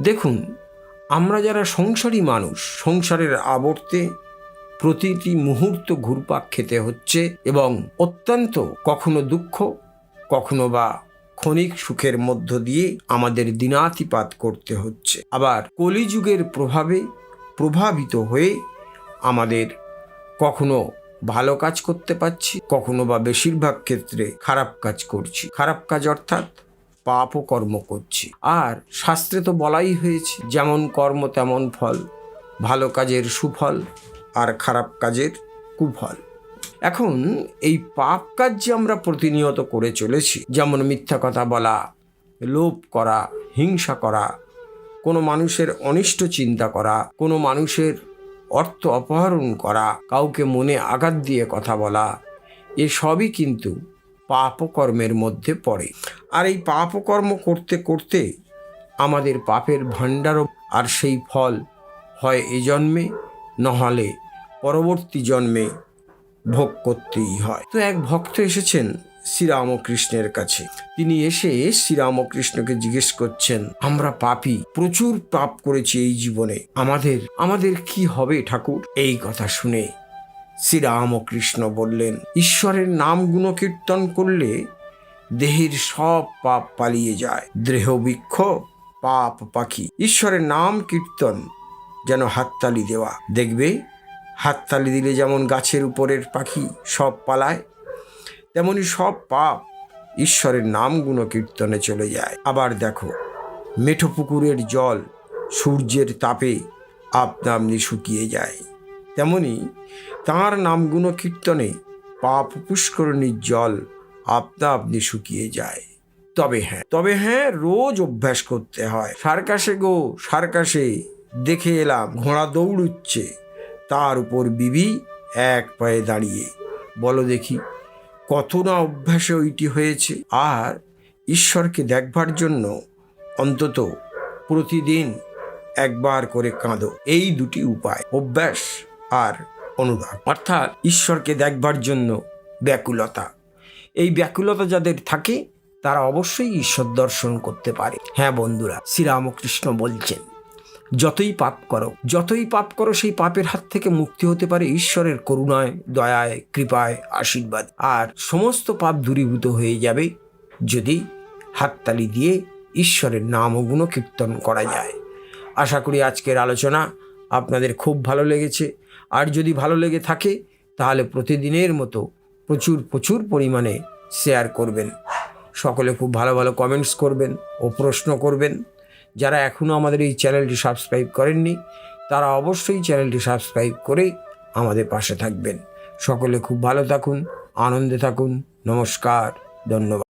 দেখুন, আমরা যারা সংসারী মানুষ, সংসারের আবর্তে প্রতিটি মুহূর্ত ঘুরপাক খেতে হচ্ছে এবং অত্যন্ত কখনো দুঃখ, কখনো বা ক্ষণিক সুখের মধ্য দিয়ে আমাদের দিনাতিপাত করতে হচ্ছে। আবার কলিযুগের প্রভাবে প্রভাবিত হয়ে আমাদের কখনো ভালো কাজ করতে পারছি, কখনো বা বেশিরভাগ ক্ষেত্রে খারাপ কাজ করছি। খারাপ কাজ অর্থাৎ পাপ ও কর্ম করছি। আর শাস্ত্রে তো বলাই হয়েছে, যেমন কর্ম তেমন ফল। ভালো কাজের সুফল, আর খারাপ কাজের কুফল। এখন এই পাপ কাজ যে আমরা প্রতিনিয়ত করে চলেছি। যেমন মিথ্যা কথা বলা, লোভ করা, হিংসা করা, কোনো মানুষের অনিষ্ট চিন্তা করা, কোনো মানুষের অর্থ অপহরণ করা, কাউকে মনে আঘাত দিয়ে কথা বলা, এসবই কিন্তু পাপকর্মের মধ্যে পড়ে। আর এই পাপকর্ম করতে করতে আমাদের পাপের ভাণ্ডারও আর সেই ফল হয় এ জন্মে, নহলে পরবর্তী জন্মে ভোগ করতেই হয়। তো এক ভক্ত এসেছেন শ্রীরামকৃষ্ণের কাছে। তিনি এসে শ্রীরামকৃষ্ণকে জিজ্ঞেস করছেন, আমরা পাপী, প্রচুর পাপ করেছি এই জীবনে। আমাদের আমাদের কি হবে ঠাকুর? এই কথা শুনে শ্রীরামকৃষ্ণ বললেন, ঈশ্বরের নাম গুণকীর্তন করলে দেহের সব পাপ পালিয়ে যায়। দেহবৃক্ষ, পাপ পাখি। ঈশ্বরের নাম কীর্তন, যেন হাততালি দেওয়া। দেখবে, হাততালি দিলে যেমন গাছের উপরের পাখি সব পালায়, তেমনি সব পাপ ঈশ্বরের নাম গুণ কীর্তনে চলে যায়। আবার দেখো, মেঠো পুকুরের জল সূর্যের তাপে আপনা শুকিয়ে যায়। তেমনি তাঁর নাম গুণকীর্তনে পাপ পুষ্করণীর জল আপনা আপনি শুকিয়ে যায়। তবে হ্যাঁ তবে হ্যাঁ রোজ অভ্যাস করতে হয়। সার্কাসে গো, সার্কাসে। দেখে এলাম, ঘোড়া দৌড়ুচ্ছে। তার উপর বিবি এক পায়ে দাঁড়িয়ে। বলো দেখি, কত না অভ্যাসে ওইটি হয়েছে? আর ঈশ্বরকে দেখবার জন্য অন্তত প্রতিদিন একবার করে কাঁদো। এই দুটি উপায়, অভ্যাস আর অনুরাগ। অর্থাৎ ঈশ্বরকে দেখবার জন্য ব্যাকুলতা। এই ব্যাকুলতা যাদের থাকে, তারা অবশ্যই ঈশ্বর দর্শন করতে পারে। হ্যাঁ বন্ধুরা, শ্রীরামকৃষ্ণ বলছেন, যতই পাপ করো, যতই পাপ করো, সেই পাপের হাত থেকে মুক্তি হতে পারে ঈশ্বরের করুণায়, দয়ায়, কৃপায়, আশীর্বাদ। আর সমস্ত পাপ দূরীভূত হয়ে যাবে যদি হাততালি দিয়ে ঈশ্বরের নাম গুণ কীর্তন করা যায়। আশা করি আজকের আলোচনা আপনাদের খুব ভালো লেগেছে। আর যদি ভালো লেগে থাকে, তাহলে প্রতিদিনের মতো প্রচুর প্রচুর পরিমাণে শেয়ার করবেন। সকলে খুব ভালো ভালো কমেন্টস করবেন ও প্রশ্ন করবেন। যারা এখনও আমাদের এই চ্যানেলটি সাবস্ক্রাইব করেননি, তারা অবশ্যই চ্যানেলটি সাবস্ক্রাইব করে আমাদের পাশে থাকবেন। সকলে খুব ভালো থাকুন, আনন্দে থাকুন, নমস্কার, ধন্যবাদ।